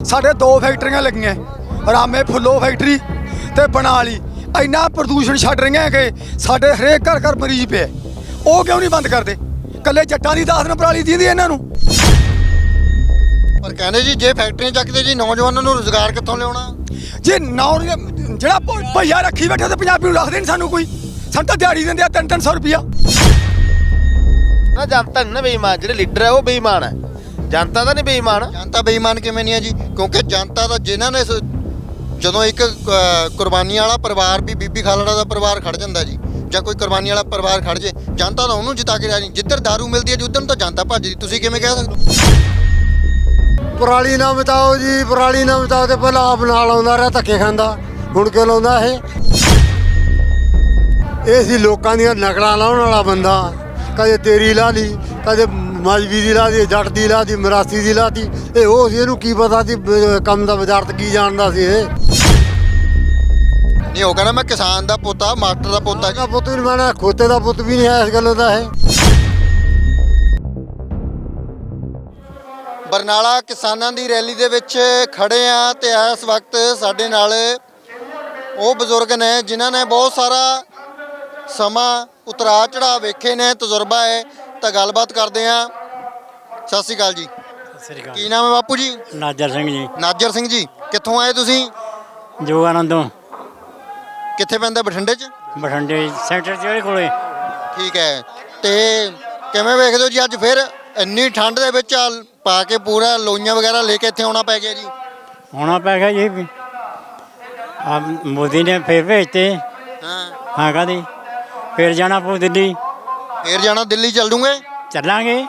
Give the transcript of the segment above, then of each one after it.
ਸਾਡੇ ਦੋ ਫੈਕਟਰੀਆਂ ਲੱਗੀਆਂ। ਰਾਮੇ ਫੁੱਲੋ ਫੈਕਟਰੀ ਤੇ ਬਨਾਲੀ। ਇੰਨਾ ਪ੍ਰਦੂਸ਼ਣ ਛੱਡ ਰਹੀਆਂ ਕਿ ਸਾਡੇ ਹਰੇਕ ਘਰ ਘਰ ਮਰੀਜ਼ ਪਿਆ ਉਹ ਕਿਉਂ ਨਹੀਂ ਬੰਦ ਕਰਦੇ? ਕੱਲੇ ਜੱਟਾਂ ਦੀ ਦਾਸ ਨਾਲ ਪਰਾਲੀ ਦੀਂਦੀ ਇਹਨਾਂ ਨੂੰ। ਪਰ ਕਹਿੰਦੇ ਜੀ ਜੇ ਫੈਕਟਰੀਆਂ ਚੱਕਦੇ ਜੀ ਨੌਜਵਾਨਾਂ ਨੂੰ ਰੋਜ਼ਗਾਰ ਕਿੱਥੋਂ ਲਿਆਉਣਾ? ਜੇ ਨੌ ਜਿਹੜਾ ਭਈਆ ਰੱਖੀ ਬੈਠਾ ਤੇ ਪੰਜਾਬੀ ਨੂੰ ਰੱਖਦੇ ਨਹੀਂ ਸਾਨੂੰ ਕੋਈ। ਸਾਨੂੰ ਤਾਂ ਦਿਹਾੜੀ ਦਿੰਦੇ ਆ 3-300 ਰੁਪਿਆ ਨਾ ਜਨਤਾ ਨਾ ਬੇਈਮਾਨ ਜਿਹੜੇ ਲੀਡਰ ਹੈ ਉਹ ਬੇਈਮਾਨ ਹੈ ਜਨਤਾ ਤਾਂ ਨਹੀਂ ਬੇਈਮਾਨ। ਜਨਤਾ ਬੇਈਮਾਨ ਕਿਵੇਂ ਨਹੀਂ ਹੈ ਜੀ? ਕਿਉਂਕਿ ਜਨਤਾ ਦਾ ਜਿਨ੍ਹਾਂ ਨੇ ਸ- ਜਦੋਂ ਇੱਕ ਅ, ਕੁਰਬਾਨੀ ਵਾਲਾ ਪਰਿਵਾਰ ਵੀ ਬੀਬੀ ਖਾਲੜਾ ਦਾ ਪਰਿਵਾਰ ਖੜ ਜਾਂਦਾ ਜੀ ਜਾਂ ਕੋਈ ਕੁਰਬਾਨੀ ਵਾਲਾ ਪਰਿਵਾਰ ਖੜ ਜੇ ਜਨਤਾ ਤਾਂ ਉਹਨੂੰ ਜਿਤਾ ਕੇ ਰਾਜੀ ਜਿੱਧਰ दारू ਮਿਲਦੀ ਹੈ ਜੀ ਉਧਰ ਨੂੰ ਤਾਂ ਜਨਤਾ ਭੱਜਦੀ ਤੁਸੀਂ ਕਿਵੇਂ ਕਹਿ ਸਕਦੇ ਹੋ? ਪਰਾਲੀ ਨਾ ਬਤਾਓ ਜੀ ਪਰਾਲੀ ਨਾ ਬਤਾਓ ਤੇ ਪਹਿਲਾਂ ਆਪ ਨਾਲ ਆਉਂਦਾ ਰਿਹਾ ਧੱਕੇ ਖਾਂਦਾ ਹੁਣ ਕਿਉਂ ਲਾਉਂਦਾ ਇਹ। ਇਹ ਸੀ ਲੋਕਾਂ ਦੀਆਂ ਨਕਲਾਂ ਲਾਉਣ ਵਾਲਾ ਬੰਦਾ ਕਦੇ ਤੇਰੀ ਲਾ ਲਈ ਕਦੇ ਮਜਬੀ ਦੀ ਲਾ ਦੀ ਜੱਟ ਦੀ ਲਾ ਦੀ ਮਰਾਸੀ ਦੀ ਲਾ ਦੀ। ਇਹ ਉਹ ਸੀ ਇਹਨੂੰ ਕੀ ਪਤਾ ਸੀ ਬ- ਕੰਮ ਦਾ ਵਜ਼ਾਰਤ ਕੀ ਜਾਣਦਾ ਸੀ ਇਹ। ਨਹੀਂ ਉਹ ਕਹਿੰਦਾ ਮੈਂ ਕਿਸਾਨ ਦਾ ਪੁੱਤਾ ਮਾਸਟਰ ਦਾ ਪੁੱਤਾ ਜੀ ਦਾ ਪੁੱਤ ਵੀ ਨਹੀਂ ਮੈਂ ਖੋਤੇ ਦਾ ਪੁੱਤ ਵੀ ਨਹੀਂ ਹੈ ਇਸ ਗੱਲੋਂ ਦਾ ਇਹ। ਬਰਨਾਲਾ ਕਿਸਾਨਾਂ ਦੀ ਰੈਲੀ ਦੇ ਵਿੱਚ ਖੜੇ ਆ ਤੇ ਇਸ ਵਕਤ ਸਾਡੇ ਨਾਲ ਉਹ ਬਜ਼ੁਰਗ ਨੇ ਜਿਨ੍ਹਾਂ ਨੇ ਬਹੁਤ ਸਾਰਾ ਸਮਾਂ ਉਤਰਾ ਚੜਾ ਵੇਖੇ ਨੇ ਤਜਰਬਾ ਹੈ। ਤਾਂ ਗੱਲਬਾਤ ਕਰਦੇ ਆ ਸਤਿ ਸ਼੍ਰੀ ਅਕਾਲ ਜੀ। ਸ੍ਰੀ ਅਕਾਲ। ਕੀ ਨਾਮ ਹੈ ਬਾਪੂ ਜੀ? ਨਾਜਰ ਸਿੰਘ ਜੀ। ਨਾਜਰ ਸਿੰਘ ਜੀ ਕਿੱਥੋਂ ਆਏ ਤੁਸੀਂ? ਜੋਗਾਨੰਦੋਂ। ਕਿੱਥੇ ਪੈਂਦਾ ਬਠਿੰਡੇ 'ਚ? ਬਠਿੰਡੇ ਸੈਂਟਰ ਜਿਹੜੇ ਕੋਲੇ। ਠੀਕ ਹੈ। ਤੇ ਕਿਵੇਂ ਵੇਖਦੇ ਹੋ ਜੀ ਅੱਜ ਫਿਰ? ਇੰਨੀ ਠੰਡ ਦੇ ਵਿੱਚ ਪਾ ਕੇ ਪੂਰਾ ਲੋਈਆਂ ਵਗੈਰਾ ਲੈ ਕੇ ਇੱਥੇ ਆਉਣਾ ਪੈ ਗਿਆ ਜੀ। ਹੋਣਾ ਪੈ ਗਿਆ ਜੀ। ਆ ਮੋਦੀ ਨੇ ਫੇਰ ਭੇਜਤੇ। ਹਾਂ। ਹਾਂ ਕਹਦੀ? ਫੇਰ ਜਾਣਾ ਪਊ ਦਿੱਲੀ। ਫੇਰ ਜਾਣਾ ਦਿੱਲੀ ਚੱਲ ਦੂੰਗੇ ਚੱਲਾਂਗੇ।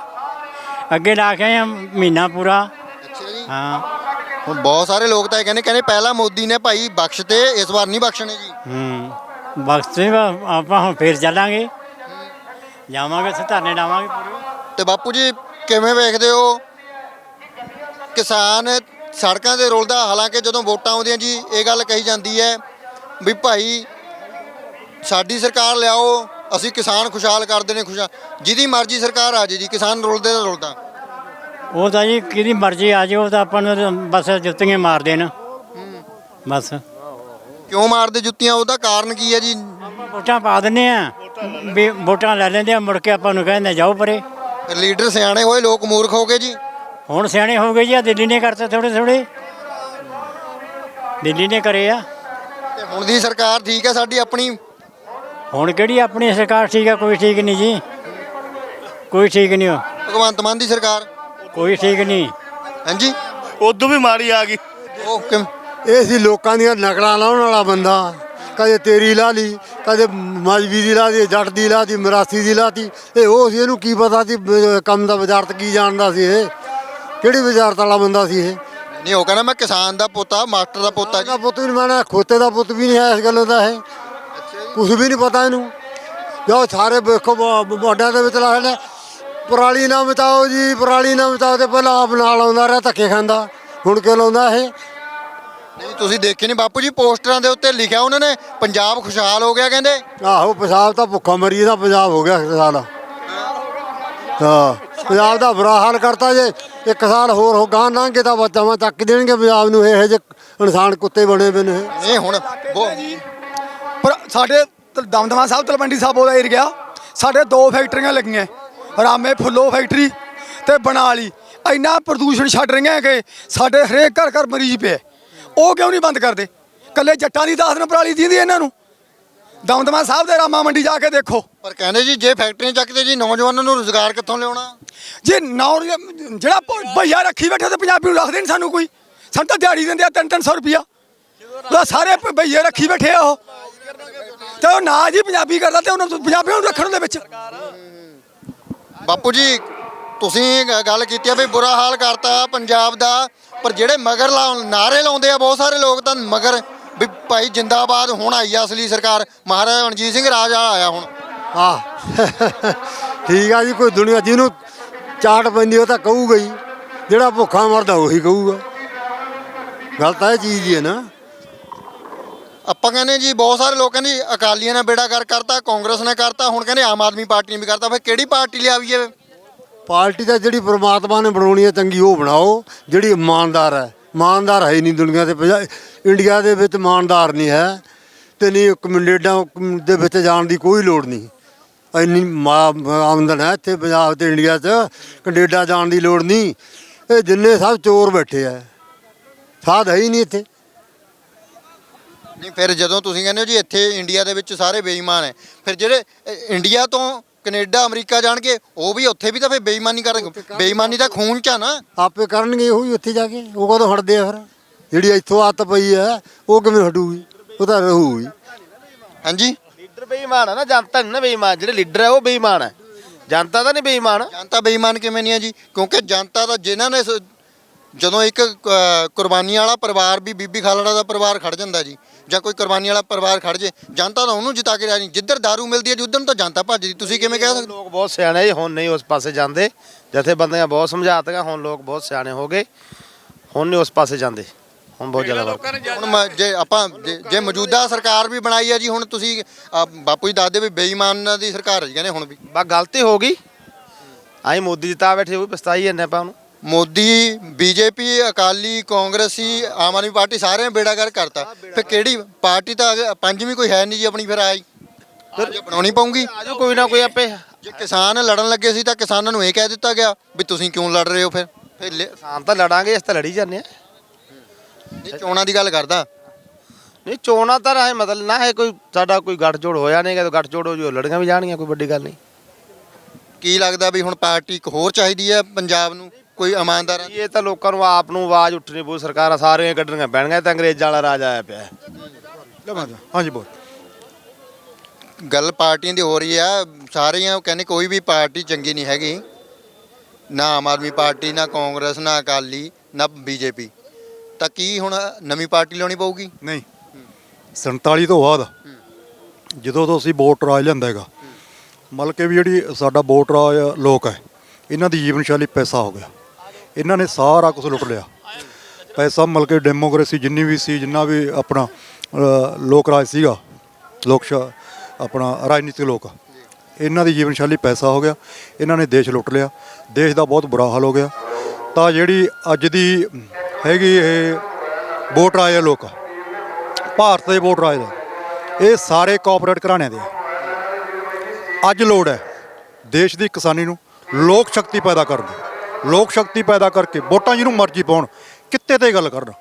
ਅੱਗੇ ਲਾ ਕੇ ਆਏ ਆ ਮਹੀਨਾ ਪੂਰਾ। ਅੱਛਾ ਜੀ। ਹਾਂ। ਹੁਣ ਬਹੁਤ ਸਾਰੇ ਲੋਕ ਤਾਂ ਇਹ ਕਹਿੰਦੇ ਕਹਿੰਦੇ ਪਹਿਲਾਂ ਮੋਦੀ ਨੇ ਭਾਈ ਬਖਸ਼ ਤੇ ਇਸ ਵਾਰ ਨਹੀਂ ਬਖਸ਼ਣੇ ਜੀ। ਹੂੰ ਬਖਸ਼ ਆਪਾਂ ਹੁਣ ਫੇਰ ਚੱਲਾਂਗੇ। ਜਾਵਾਂਗੇ ਉੱਥੇ ਧਰਨੇ ਲਾਵਾਂਗੇ ਪੂਰੇ। ਤੇ ਬਾਪੂ ਜੀ ਕਿਵੇਂ ਵੇਖਦੇ ਹੋ ਕਿਸਾਨ ਸੜਕਾਂ ਤੇ ਰੁਲਦਾ? ਹਾਲਾਂਕਿ ਜਦੋਂ ਵੋਟਾਂ ਆਉਂਦੀਆਂ ਜੀ ਇਹ ਗੱਲ ਕਹੀ ਜਾਂਦੀ ਹੈ ਵੀ ਭਾਈ ਸਾਡੀ ਸਰਕਾਰ ਲਿਆਓ ਅਸੀਂ ਕਿਸਾਨ ਖੁਸ਼ਹਾਲ ਕਰਦੇ ਨੇ ਖੁਸ਼ਹਾਲ। ਜਿਹਦੀ ਮਰਜ਼ੀ ਸਰਕਾਰ ਆ ਜੇ ਜੀ ਕਿਸਾਨ ਰੁਲਦੇ ਤਾਂ ਰੁਲਦਾ। ਉਹ ਤਾਂ ਜੀ ਕਿਹਦੀ ਮਰਜ਼ੀ ਆ ਜਾਏ ਉਹ ਤਾਂ ਆਪਾਂ ਨੂੰ ਬਸ ਜੁੱਤੀਆਂ ਮਾਰ ਦੇਣ ਬਸ। ਕਿਉਂ ਮਾਰਦੇ ਜੁੱਤੀਆਂ? ਉਹਦਾ ਕਾਰਨ ਕੀ ਹੈ ਜੀ? ਵੋਟਾਂ ਪਾ ਦਿੰਨੇ ਆ ਵੀ ਵੋਟਾਂ ਲੈ ਲੈਂਦੇ ਆ ਮੁੜ ਕੇ ਆਪਾਂ ਨੂੰ ਕਹਿੰਦੇ ਜਾਓ ਪਰੇ। ਲੀਡਰ ਸਿਆਣੇ ਹੋਏ ਲੋਕ ਮੂਰਖ ਹੋ ਗਏ ਜੀ। ਹੁਣ ਸਿਆਣੇ ਹੋ ਗਏ ਜੀ ਆ ਦਿੱਲੀ ਨੇ ਕਰਤੇ ਥੋੜੇ ਥੋੜੇ ਦਿੱਲੀ ਨੇ ਕਰੇ ਆ। ਤੇ ਹੁਣ ਦੀ ਸਰਕਾਰ ਠੀਕ ਹੈ ਸਾਡੀ ਆਪਣੀ ਹੁਣ ਕਿਹੜੀ ਆਪਣੀ ਸਰਕਾਰ ਠੀਕ ਆ ਕੋਈ ਠੀਕ ਨਹੀਂ ਜੀ? ਕੋਈ ਠੀਕ ਨਹੀਂ ਹੋ। ਭਗਵੰਤ ਮਾਨ ਦੀ ਸਰਕਾਰ? ਕੋਈ ਠੀਕ ਨਹੀਂ। ਹਾਂਜੀ? ਉਦੋਂ ਵੀ ਮਾੜੀ ਆ ਗਈ। ਉਹ ਕਿਵੇਂ? ਇਹ ਸੀ ਲੋਕਾਂ ਦੀਆਂ ਨਕਲਾਂ ਲਾਉਣ ਵਾਲਾ ਬੰਦਾ। ਕਦੇ ਤੇਰੀ ਲਾ ਲਈ ਕਦੇ ਮਜਬੀ ਦੀ ਲਾ ਦੀ ਜੱਟ ਦੀ ਲਾ ਦੀ ਮਰਾਸੀ ਦੀ ਲਾ ਦੀ ਇਹ ਉਹ ਸੀ ਇਹਨੂੰ ਕੀ ਪਤਾ ਸੀ ਬ- ਕੰਮ ਦਾ ਵਜ਼ਾਰਤ ਕੀ ਜਾਣਦਾ ਸੀ ਇਹ? ਕਿਹੜੀ ਵਜ਼ਾਰਤ ਵਾਲਾ ਬੰਦਾ ਸੀ ਇਹ? ਨਹੀਂ ਉਹ ਕਹਿੰਦਾ ਮੈਂ ਕਿਸਾਨ ਦਾ ਪੁੱਤਾ ਮਾਸਟਰ ਦਾ ਪੁੱਤਾ ਜੀ ਦਾ ਪੁੱਤ ਵੀ ਨਹੀਂ ਮੈਂ ਖੋਤੇ ਦਾ ਪੁੱਤ ਵੀ ਨਹੀਂ ਹੈ ਇਸ ਗੱਲੋਂ ਦਾ ਇਹ। ਕੁਝ ਵੀ ਨਹੀਂ ਪਤਾ ਇਹਨੂੰ। ਜੋ ਸਾਰੇ ਵੇਖੋ ਮੋਢਿਆਂ ਦੇ ਵਿੱਚ ਲਾ ਲੈ ਪਰਾਲੀ ਨਾ ਬਤਾਓ ਜੀ ਪਰਾਲੀ ਨਾ ਬਤਾਓ ਤੇ ਪਹਿਲਾਂ ਆਪ ਨਾਲ ਆਉਂਦਾ ਰਿਹਾ ਧੱਕੇ ਖਾਂਦਾ। ਹੁਣ ਕਿਉਂ ਲਾਉਂਦਾ ਇਹ? ਨਹੀਂ ਤੁਸੀਂ ਦੇਖੇ ਨਹੀਂ ਬਾਪੂ ਜੀ ਪੋਸਟਰਾਂ ਦੇ ਉੱਤੇ ਲਿਖਿਆ ਉਹਨਾਂ ਨੇ ਪੰਜਾਬ ਖੁਸ਼ਹਾਲ ਹੋ ਗਿਆ ਕਹਿੰਦੇ। ਆਹੋ ਪੰਜਾਬ ਤਾਂ ਭੁੱਖਾ ਮਰੀ ਦਾ ਪੰਜਾਬ ਹੋ ਗਿਆ ਸਾਲ। ਹਾਂ ਪੰਜਾਬ ਦਾ ਬੁਰਾ ਹਾਲ ਕਰਤਾ ਜੇ ਇੱਕ ਸਾਲ ਹੋਰ ਹੋ ਗਾਂ ਲੰਘੇ ਤਾਂ ਬਚਾਵਾਂ ਚੱਕ ਦੇਣਗੇ ਪੰਜਾਬ ਨੂੰ ਇਹੋ ਜਿਹੇ ਇਨਸਾਨ ਕੁੱਤੇ ਬਣੇ ਪਏ ਨੇ। ਹੁਣ ਪਰ ਸਾਡੇ ਦਮਦਮਾ ਸਾਹਿਬ ਤਲਵੰਡੀ ਸਾਹਿਬ ਉਹਦਾ ਏਰੀਆ ਸਾਡੇ ਦੋ ਫੈਕਟਰੀਆਂ ਲੱਗੀਆਂ। ਰਾਮੇ ਫੁੱਲੋ ਫੈਕਟਰੀ ਤੇ ਬਨਾਲੀ। ਇੰਨਾ ਪ੍ਰਦੂਸ਼ਣ ਛੱਡ ਰਹੀਆਂ ਕਿ ਸਾਡੇ ਹਰੇਕ ਘਰ ਘਰ ਮਰੀਜ਼ ਪਿਆ ਉਹ ਕਿਉਂ ਨਹੀਂ ਬੰਦ ਕਰਦੇ? ਕੱਲੇ ਜੱਟਾਂ ਦੀ ਦਾਸ ਪਰਾਲੀ ਦੀਂਦੀ ਇਹਨਾਂ ਨੂੰ। ਦਮਦਮਾ ਸਾਹਿਬ ਦੇ ਰਾਮਾ ਮੰਡੀ ਜਾ ਕੇ ਦੇਖੋ। ਪਰ ਕਹਿੰਦੇ ਜੀ ਜੇ ਫੈਕਟਰੀਆਂ ਚੱਕਦੇ ਜੀ ਨੌਜਵਾਨਾਂ ਨੂੰ ਰੋਜ਼ਗਾਰ ਕਿੱਥੋਂ ਲਿਆਉਣਾ? ਜੇ ਨੌ ਜਿਹੜਾ ਭਈਆ ਰੱਖੀ ਬੈਠਾ ਤੇ ਪੰਜਾਬੀ ਨੂੰ ਰੱਖਦੇ ਨਹੀਂ ਸਾਨੂੰ ਕੋਈ। ਸਾਨੂੰ ਤਾਂ ਦਿਹਾੜੀ ਦਿੰਦੇ ਆ 3-300 ਰੁਪਿਆ ਉਹ ਸਾਰੇ ਭਈਏ ਰੱਖੀ ਬੈਠੇ ਆ ਉਹ। ਤੇ ਉਹ ਨਾ ਜੀ ਪੰਜਾਬੀ ਕਰਦਾ ਤੇ ਉਹਨਾਂ ਪੰਜਾਬੀਆਂ ਨੂੰ ਰੱਖਣ ਦੇ ਵਿੱਚ। ਬਾਪੂ ਜੀ ਤੁਸੀਂ ਗ- ਗੱਲ ਕੀਤੀ ਆ ਵੀ ਬੁਰਾ ਹਾਲ ਕਰਤਾ ਪੰਜਾਬ ਦਾ ਪਰ ਜਿਹੜੇ ਮਗਰ ਲਾਉਣ ਨਾਰੇ ਲਾਉਂਦੇ ਆ ਬਹੁਤ ਸਾਰੇ ਲੋਕ ਤਾਂ ਮਗਰ ਵੀ ਭਾਈ ਜਿੰਦਾਬਾਦ ਹੁਣ ਆਈ ਆ ਅਸਲੀ ਸਰਕਾਰ ਮਹਾਰਾਜਾ ਰਣਜੀਤ ਸਿੰਘ ਰਾਜ ਵਾਲਾ ਆਇਆ ਹੁਣ। ਹਾਂ ਠੀਕ ਆ ਜੀ ਕੋਈ ਦੁਨੀਆ ਜਿਹਨੂੰ ਚਾਟ ਪੈਂਦੀ ਉਹ ਤਾਂ ਕਹੂਗਾ ਹੀ ਜਿਹੜਾ ਭੁੱਖਾ ਮਰਦਾ ਉਹੀ ਕਹੂਗਾ। ਗੱਲ ਤਾਂ ਇਹ ਚੀਜ਼ ਦੀ ਹੈ ਨਾ। ਆਪਾਂ ਕਹਿੰਦੇ ਜੀ ਬਹੁਤ ਸਾਰੇ ਲੋਕ ਕਹਿੰਦੇ ਜੀ, ਅਕਾਲੀਆਂ ਨੇ ਬੇੜਾ ਕਰ ਕਰਤਾ ਕਾਂਗਰਸ ਨੇ ਕਰਤਾ ਹੁਣ ਕਹਿੰਦੇ ਆਮ ਆਦਮੀ ਪਾਰਟੀ ਨੇ ਵੀ ਕਰਤਾ ਫਿਰ ਕਿਹੜੀ ਪਾਰਟੀ ਲਿਆਵੀਏ ਪਾਰਟੀ ਤਾਂ ਜਿਹੜੀ ਪ੍ਰਮਾਤਮਾ ਨੇ ਬਣਾਉਣੀ ਹੈ ਚੰਗੀ ਉਹ ਬਣਾਓ ਜਿਹੜੀ ਇਮਾਨਦਾਰ ਹੈ। ਇਮਾਨਦਾਰ ਹੈ ਹੀ ਨਹੀਂ ਦੁਨੀਆ ਤੇ ਪੰਜਾ- ਇੰਡੀਆ ਦੇ ਵਿੱਚ ਇਮਾਨਦਾਰ ਨਹੀਂ ਹੈ ਤੇ ਨਹੀਂ ਕੈਨੇਡਾ ਦੇ ਵਿੱਚ ਜਾਣ ਦੀ ਕੋਈ ਲੋੜ ਨਹੀਂ। ਇੰਨੀ ਮਾ- ਆਮਦਨ ਹੈ ਇੱਥੇ ਪੰਜਾਬ ਤੇ ਇੰਡੀਆ 'ਚ ਕੈਨੇਡਾ ਜਾਣ ਦੀ ਲੋੜ ਨਹੀਂ। ਇਹ ਜਿੰਨੇ ਸਭ ਚੋਰ ਬੈਠੇ ਆ ਸਾਧ ਹੈ ਹੀ ਨਹੀਂ ਇੱਥੇ। ਨਹੀਂ ਫਿਰ ਜਦੋਂ ਤੁਸੀਂ ਕਹਿੰਦੇ ਹੋ ਜੀ ਇੱਥੇ ਇੰਡੀਆ ਦੇ ਵਿੱਚ ਸਾਰੇ ਬੇਈਮਾਨ ਹੈ ਫਿਰ ਜਿਹੜੇ ਅ, ਇੰਡੀਆ ਤੋਂ ਕੈਨੇਡਾ ਅਮਰੀਕਾ ਜਾਣਗੇ ਉਹ ਵੀ ਉੱਥੇ ਵੀ ਤਾਂ ਫਿਰ ਬੇਈਮਾਨੀ ਕਰਨਗੇ ਬੇਈਮਾਨੀ ਤਾਂ ਖੂਨ ਚ ਆ ਨਾ। ਆਪੇ ਕਰਨਗੇ ਉਹੀ ਉੱਥੇ ਜਾ ਕੇ ਉਹ ਕਦੋਂ ਹਟਦੇ ਆ ਫਿਰ? ਜਿਹੜੀ ਇੱਥੋਂ ਆਤ ਪਈ ਹੈ ਉਹ ਕਿਵੇਂ ਹਟੂਗੀ? ਉਹ ਤਾਂ ਰਹੂਗੀ। ਹਾਂਜੀ? ਲੀਡਰ ਬੇਈਮਾਨ ਹੈ ਨਾ ਜਨਤਾ ਨਹੀਂ ਨਾ ਬੇਈਮਾਨ ਜਿਹੜੇ ਲੀਡਰ ਹੈ ਉਹ ਬੇਈਮਾਨ ਹੈ ਜਨਤਾ ਤਾਂ ਨਹੀਂ ਬੇਈਮਾਨ। ਜਨਤਾ ਬੇਈਮਾਨ ਕਿਵੇਂ ਨਹੀਂ ਹੈ ਜੀ? ਕਿਉਂਕਿ ਜਨਤਾ ਦਾ ਜਿਨ੍ਹਾਂ ਨੇ ਸ- ਜਦੋਂ ਇੱਕ ਅ, ਕੁਰਬਾਨੀਆਂ ਵਾਲਾ ਪਰਿਵਾਰ ਵੀ ਬੀਬੀ ਖਾਲੜਾ ਦਾ ਪਰਿਵਾਰ ਖੜ ਜਾਂਦਾ ਜੀ ਜਾਂ ਕੋਈ ਕੁਰਬਾਨੀ ਵਾਲਾ ਪਰਿਵਾਰ ਖੜ ਜੇ ਜਨਤਾ ਤਾਂ ਉਹਨੂੰ ਜਿਤਾ ਕੇ ਰਾਜੀ ਜਿੱਧਰ दारू ਮਿਲਦੀ ਹੈ ਜੀ ਉਧਰ ਨੂੰ ਤਾਂ ਜਨਤਾ ਭੱਜਦੀ ਤੁਸੀਂ ਕਿਵੇਂ ਕਹਿ ਸਕਦੇ? ਲੋਕ ਬਹੁਤ ਸਿਆਣੇ ਜੀ ਹੁਣ ਨਹੀਂ ਉਸ ਪਾਸੇ ਜਾਂਦੇ। ਜਥੇਬੰਦੀਆਂ ਬਹੁਤ ਸਮਝਾਤੀਆਂ ਹੁਣ ਲੋਕ ਬਹੁਤ ਸਿਆਣੇ ਹੋ ਗਏ। ਹੁਣ ਨਹੀਂ ਉਸ ਪਾਸੇ ਜਾਂਦੇ। ਹੁਣ ਬਹੁਤ ਜ਼ਿਆਦਾ ਫ਼ਰਕ ਹੁਣ ਮ- ਜੇ ਆਪਾਂ ਜੇ- ਜੇ ਮੌਜੂਦਾ ਸਰਕਾਰ ਵੀ ਬਣਾਈ ਹੈ ਜੀ ਹੁਣ ਤੁਸੀਂ ਅ, ਬਾਪੂ ਜੀ ਦੱਸਦੇ ਵੀ ਬੇਈਮਾਨਾਂ ਦੀ ਸਰਕਾਰ ਹੈ ਜੀ ਕਹਿੰਦੇ ਹੁਣ ਵੀ। ਬਸ ਗਲਤੀ ਹੋ ਗਈ। ਆਈ ਮੋਦੀ ਜਿਤਾ ਬੈਠੇ ਉਹ ਵੀ ਪਛਤਾਈ ਜਾਂਦੇ ਆਪਾਂ ਉਹਨੂੰ। ਮੋਦੀ ਬੀਜੇਪੀ ਅਕਾਲੀ ਕਾਂਗਰਸੀ ਆਮ ਆਦਮੀ ਪਾਰਟੀ ਸਾਰਿਆਂ ਬੇੜਾ ਕਰ ਕਰਤਾ। ਫਿਰ ਕਿਹੜੀ ਪਾਰਟੀ ਤਾਂ ਅਗੇ- ਪੰਜਵੀਂ ਕੋਈ ਹੈ ਨਹੀਂ ਜੀ ਆਪਣੀ ਫਿਰ ਆਈ। ਫਿਰ ਬਣਾਉਣੀ ਪਊਗੀ। ਆਜੋ ਕੋਈ ਨਾ ਕੋਈ ਆਪੇ। ਜੇ ਕਿਸਾਨ ਲੜਨ ਲੱਗੇ ਸੀ ਤਾਂ ਕਿਸਾਨਾਂ ਨੂੰ ਇਹ ਕਹਿ ਦਿੱਤਾ ਗਿਆ ਵੀ ਤੁਸੀਂ ਕਿਉਂ ਲੜ ਰਹੇ ਹੋ ਫਿਰ? ਫਿਰ ਲੈ- ਕਿਸਾਨ ਤਾਂ ਲੜਾਂਗੇ ਇਸ ਤਾਂ ਲੜੀ ਜਾਂਦੇ ਆ। ਨਹੀਂ ਚੋਣਾਂ ਦੀ ਗੱਲ ਕਰਦਾ। ਨਹੀਂ ਚੋਣਾਂ ਤਾਂ ਰਾਏ ਮਤਲਬ ਨਾ ਹੈ ਕੋਈ ਸਾਡਾ ਕੋਈ ਗੱਠਜੋੜ ਹੋਇਆ ਨਹੀਂ ਕਿ ਗੱਠਜੋੜ ਹੋ ਜੋ ਲੜੀਆਂ ਵੀ ਜਾਣਗੀਆਂ ਕੋਈ ਵੱਡੀ ਗੱਲ ਨਹੀਂ। ਕੀ ਲੱਗਦਾ ਵੀ ਹੁਣ ਪਾਰਟੀ ਇੱਕ ਹੋਰ ਚਾਹੀਦੀ ਹੈ ਪੰਜਾਬ ਨੂੰ? ਕੋਈ ਇਮਾਨਦਾਰ ਇਹ ਤਾਂ ਲੋਕਾਂ ਨੂੰ ਆਪ ਨੂੰ ਆਵਾਜ਼ ਉੱਠਣੀ ਪਊ ਸਰਕਾਰਾਂ ਸਾਰੀਆਂ ਕੱਢਣੀਆਂ ਪੈਣਗੀਆਂ ਤਾਂ ਅੰਗਰੇਜ਼ਾਂ ਵਾਲਾ ਰਾਜ ਆਇਆ ਪਿਆ। ਹੈ। ਹਾਂਜੀ ਬੋਲ। ਗੱਲ ਪਾਰਟੀਆਂ ਦੀ ਹੋ ਰਹੀ ਆ ਸਾਰੀਆਂ ਕਹਿੰਦੇ ਕੋਈ ਵੀ ਪਾਰਟੀ ਚੰਗੀ ਨਹੀਂ ਹੈਗੀ। ਨਾ ਆਮ ਆਦਮੀ ਪਾਰਟੀ ਨਾ ਕਾਂਗਰਸ ਨਾ ਅਕਾਲੀ ਨਾ ਬੀਜੇਪੀ। ਤਾਂ ਕੀ ਹੁਣ ਨਵੀਂ ਪਾਰਟੀ ਲਾਉਣੀ ਪਊਗੀ? ਨਹੀਂ। 47 ਤੋਂ ਬਾਅਦ ਜਦੋਂ ਤੋਂ ਅਸੀਂ ਵੋਟ ਰਾਜ ਲਿਆਂਦਾ ਹੈਗਾ ਮਤਲਬ ਕਿ ਵੀ ਜਿਹੜੀ ਸਾਡਾ ਵੋਟ ਰਾਜ ਲੋਕ ਹੈ ਇਹਨਾਂ ਦੀ ਜੀਵਨ ਸ਼ੈਲੀ ਪੈਸਾ ਹੋ ਗਿਆ। ਇਹਨਾਂ ਨੇ ਸਾਰਾ ਕੁਝ ਲੁੱਟ ਲਿਆ। ਪੈਸਾ ਮਤਲਬ ਕਿ ਡੈਮੋਕ੍ਰੇਸੀ ਜਿੰਨੀ ਵੀ ਸੀ, ਜਿੰਨਾ ਵੀ ਆਪਣਾ ਲੋਕ ਰਾਜ ਸੀਗਾ, ਲੋਕ ਸ਼ਾ- ਆਪਣਾ ਰਾਜਨੀਤਿਕ ਲੋਕ, ਇਹਨਾਂ ਦੀ ਜੀਵਨ ਸ਼ੈਲੀ ਪੈਸਾ ਹੋ ਗਿਆ, ਇਹਨਾਂ ਨੇ ਦੇਸ਼ ਲੁੱਟ ਲਿਆ, ਦੇਸ਼ ਦਾ ਬਹੁਤ ਬੁਰਾ ਹਾਲ ਹੋ ਗਿਆ। ਤਾਂ ਜਿਹੜੀ ਅੱਜ ਦੀ ਹੈਗੀ ਇਹ ਵੋਟ ਰਾਜ ਹੈ ਲੋਕ, ਭਾਰਤ ਦੇ ਵੋਟ ਰਾਜ ਦਾ, ਇਹ ਸਾਰੇ ਕਾਰਪੋਰੇਟ ਘਰਾਣਿਆਂ ਦੇ ਅੱਜ ਲੋੜ ਹੈ ਦੇਸ਼ ਦੀ ਕਿਸਾਨੀ ਨੂੰ ਲੋਕ ਸ਼ਕਤੀ ਪੈਦਾ ਕਰਨ ਦੀ। ਲੋਕ ਸ਼ਕਤੀ ਪੈਦਾ ਕਰਕੇ ਵੋਟਾਂ ਜਿਹਨੂੰ ਮਰਜ਼ੀ ਪਾਉਣ, ਕਿੱਤੇ ਤੇ ਗੱਲ ਕਰਨ,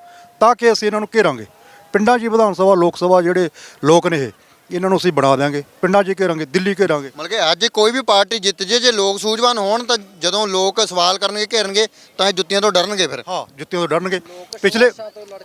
ਤਾਂ ਕਿ ਅਸੀਂ ਇਹਨਾਂ ਨੂੰ ਘੇਰਾਂਗੇ। ਪਿੰਡਾਂ 'ਚ ਹੀ ਵਿਧਾਨ ਸਭਾ, ਲੋਕ ਸਭਾ ਜਿਹੜੇ ਲੋਕ ਨੇ ਇਹ ਇਹਨਾਂ ਨੂੰ ਅਸੀਂ ਬਣਾ ਦਿਆਂਗੇ। ਪਿੰਡਾਂ 'ਚ ਘੇਰਾਂਗੇ ਦਿੱਲੀ ਘੇਰਾਂਗੇ। ਮਤਲਬ ਕਿ ਅੱਜ ਕੋਈ ਵੀ ਪਾਰਟੀ ਜਿੱਤ ਜੇ ਜੇ ਲੋਕ ਸੂਝਵਾਨ ਹੋਣ ਤਾਂ ਜਦੋਂ ਲੋਕ ਸਵਾਲ ਕਰਨਗੇ ਘੇਰਨਗੇ ਤਾਂ ਇਹ ਜੁੱਤੀਆਂ ਤੋਂ ਡਰਨਗੇ ਫਿਰ। ਹਾਂ ਜੁੱਤੀਆਂ ਤੋਂ ਡਰਨਗੇ। ਪਿਛਲੇ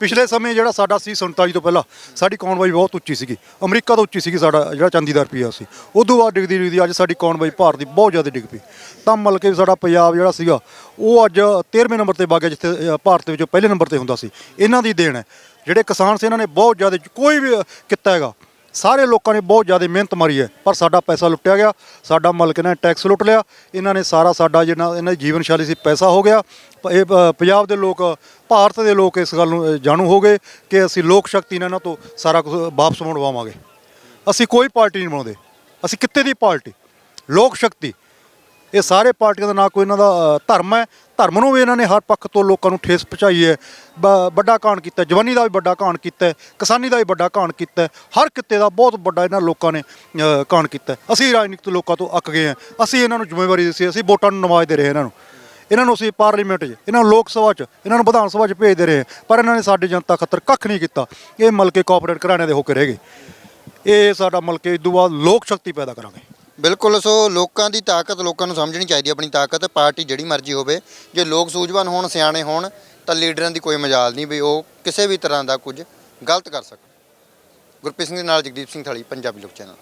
ਪਿਛਲੇ ਸਮੇਂ ਜਿਹੜਾ ਸਾਡਾ ਸੀ 47 ਤੋਂ ਪਹਿਲਾਂ ਸਾਡੀ ਕੌਨਵਾਈ ਬਹੁਤ ਉੱਚੀ ਸੀਗੀ। ਅਮਰੀਕਾ ਤੋਂ ਉੱਚੀ ਸੀਗੀ ਸਾਡਾ ਜਿਹੜਾ ਚਾਂਦੀ ਦਾ ਰੁਪਈਆ ਸੀ। ਉਦੋਂ ਬਾਅਦ ਡਿੱਗਦੀ ਡਿੱਗਦੀ ਅੱਜ ਸਾਡੀ ਕੌਨਵਾਈ ਭਾਰਤ ਦੀ ਬਹੁਤ ਜ਼ਿਆਦਾ ਡਿੱਗ ਪਈ। ਤਾਂ ਮਤਲਬ ਕਿ ਸਾਡਾ ਪੰਜਾਬ ਜਿਹੜਾ ਸੀਗਾ ਉਹ ਅੱਜ 13ਵੇਂ ਨੰਬਰ ਤੇ ਵਗ ਗਿਆ ਜਿੱਥੇ ਅ, ਭਾਰਤ ਵਿੱਚੋਂ ਪਹਿਲੇ ਨੰਬਰ ਤੇ ਹੁੰਦਾ ਸੀ। ਇਹਨਾਂ ਦੀ ਦੇਣ ਹੈ। ਜਿਹੜੇ ਕਿਸਾਨ ਸੀ ਇਹਨਾਂ ਨੇ ਬਹੁਤ ਜ਼ਿਆਦਾ ਕੋਈ ਵੀ ਕੀਤਾ ਹੈਗਾ ਸਾਰੇ ਲੋਕਾਂ ਨੇ ਬਹੁਤ ਜ਼ਿਆਦਾ ਮਿਹਨਤ ਮਾਰੀ ਹੈ ਪਰ ਸਾਡਾ ਪੈਸਾ ਲੁੱਟਿਆ ਗਿਆ ਸਾਡਾ ਮਲਕ ਨੇ ਟੈਕਸ ਲੁੱਟ ਲਿਆ ਇਹਨਾਂ ਨੇ ਸਾਰਾ ਸਾਡਾ ਜਿਹੜਾ ਇਹਨਾਂ ਦੀ ਜੀਵਨ ਸ਼ੈਲੀ ਸੀ ਪੈਸਾ ਹੋ ਗਿਆ ਪ- ਇਹ ਅ, ਪੰਜਾਬ ਦੇ ਲੋਕ ਭਾਰਤ ਦੇ ਲੋਕ ਇਸ ਗੱਲ ਨੂੰ ਅ, ਜਾਣੂ ਹੋ ਗਏ ਕਿ ਅਸੀਂ ਲੋਕ ਸ਼ਕਤੀ ਨਾਲ ਇਹਨਾਂ ਤੋਂ ਸਾਰਾ ਕੁਝ ਵਾਪਸ ਮੰਗਵਾਵਾਂਗੇ। ਅਸੀਂ ਕੋਈ ਪਾਰਟੀ ਨਹੀਂ ਬਣਾਉਂਦੇ ਅਸੀਂ ਕਿੱਤੇ ਦੀ ਪਾਰਟੀ ਲੋਕ ਸ਼ਕਤੀ ਇਹ ਸਾਰੇ ਪਾਰਟੀਆਂ ਦਾ ਨਾ ਕੋਈ ਇਹਨਾਂ ਦਾ ਅ, ਧਰਮ ਹੈ ਧਰਮ ਨੂੰ ਵੀ ਇਹਨਾਂ ਨੇ ਹਰ ਪੱਖ ਤੋਂ ਲੋਕਾਂ ਨੂੰ ਠੇਸ ਪਹੁੰਚਾਈ ਹੈ। ਬ- ਵੱਡਾ ਕਾਂਡ ਕੀਤਾ ਜਵਾਨੀ ਦਾ ਵੀ ਵੱਡਾ ਕਾਂਡ ਕੀਤਾ ਕਿਸਾਨੀ ਦਾ ਵੀ ਵੱਡਾ ਕਾਂਡ ਕੀਤਾ ਹਰ ਕਿੱਤੇ ਦਾ ਬਹੁਤ ਵੱਡਾ ਇਹਨਾਂ ਲੋਕਾਂ ਨੇ ਅ, ਕਾਂਡ ਕੀਤਾ ਅਸੀਂ ਰਾਜਨੀਤਿਕ ਲੋਕਾਂ ਤੋਂ ਅੱਕ ਗਏ ਹਾਂ। ਅਸੀਂ ਇਹਨਾਂ ਨੂੰ ਜ਼ਿੰਮੇਵਾਰੀ ਦਿੱਤੀ ਅਸੀਂ ਵੋਟਾਂ ਨੂੰ ਨਵਾਜ਼ ਦੇ ਰਹੇ ਇਹਨਾਂ ਨੂੰ। ਇਹਨਾਂ ਨੂੰ ਅਸੀਂ ਪਾਰਲੀਮੈਂਟ 'ਚ ਇਹਨਾਂ ਨੂੰ ਲੋਕ ਸਭਾ 'ਚ ਇਹਨਾਂ ਨੂੰ ਵਿਧਾਨ ਸਭਾ 'ਚ ਭੇਜਦੇ ਰਹੇ ਹਾਂ। ਪਰ ਇਹਨਾਂ ਨੇ ਸਾਡੀ ਜਨਤਾ ਖਾਤਰ ਕੱਖ ਨਹੀਂ ਕੀਤਾ। ਇਹ ਮਲਕੇ ਕਾਰਪੋਰੇਟ ਘਰਾਣਿਆਂ ਦੇ ਹੋ ਕੇ ਰਹਿ ਗਏ। ਇਹ ਸਾਡਾ ਮਲਕੇ ਇਦੋਂ ਬਾਅਦ ਲੋਕ ਸ਼ਕਤੀ ਪੈਦਾ ਕਰਾਂਗੇ। ਬਿਲਕੁਲ, ਸੋ ਲੋਕਾਂ ਦੀ ਤਾਕਤ ਲੋਕਾਂ ਨੂੰ ਸਮਝਣੀ ਚਾਹੀਦੀ ਹੈ, ਆਪਣੀ ਤਾਕਤ, ਪਾਰਟੀ ਜਿਹੜੀ ਮਰਜ਼ੀ ਹੋਵੇ। ਜੇ ਲੋਕ ਸੂਝਵਾਨ ਹੋਣ, ਸਿਆਣੇ ਹੋਣ, ਤਾਂ ਲੀਡਰਾਂ ਦੀ ਕੋਈ ਮਜਾਲ ਨਹੀਂ ਵੀ ਉਹ ਕਿਸੇ ਵੀ ਤਰ੍ਹਾਂ ਦਾ ਕੁਝ ਗਲਤ ਕਰ ਸਕਣ। ਗੁਰਪ੍ਰੀਤ ਸਿੰਘ ਦੇ ਨਾਲ ਜਗਦੀਪ ਸਿੰਘ ਥਾਲੀ, ਪੰਜਾਬੀ ਲੋਕ ਚੈਨਲ।